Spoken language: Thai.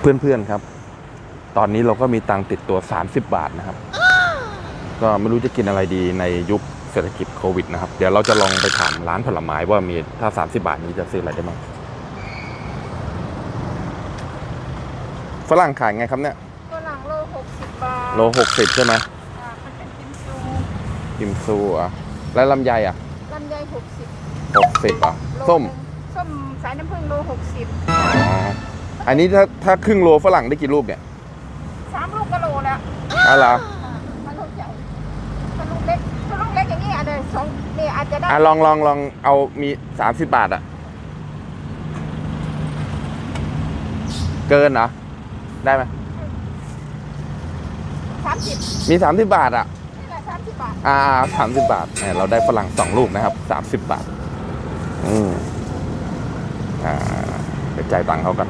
เพื่อนๆครับ ตอนนี้เราก็มีตังค์ติดตัว 30 บาทนะครับ ก็ไม่รู้จะกินอะไรดีในยุคเศรษฐกิจโควิดนะครับ เดี๋ยวเราจะลองไปถามร้านผลไม้ว่ามีถ้า 30 บาทนี้จะซื้ออะไรได้บ้างฝรั่งขายไงครับเนี่ยก็หลังโลหกสิบบาทโลหกสิบใช่ไหมอ่ามันเป็นกิมซูกิมซูอะ แล้วลำไยอะลำไยหกสิบหกสิบอะ โลส้มหนึ่งส้มสายน้ำผึ้งโลหกสิบอ๋อ อันนี้ถ้าถ้าครึ่งโลฝรั่งได้กี่ลูกเนี่ยสามลูกกะโลแล้วอ๋อเหรออ่ามันลูกใหญ่ถ้าลูกเล็กถ้าลูกเล็กอย่างนี้อาจจะสองนี่อาจจะได้อะลองลองลองเอามีสามสิบบาทอะเกินเหรอได้ไหมสามสิบมีสามสิบบาทอะนี่แหละสามสิบบาทอ่าสามสิบบาทเนี่ยเราได้ฝรั่งสองลูกนะครับสามสิบบาท อืมอ่าไปจ่ายตังค์เขากัน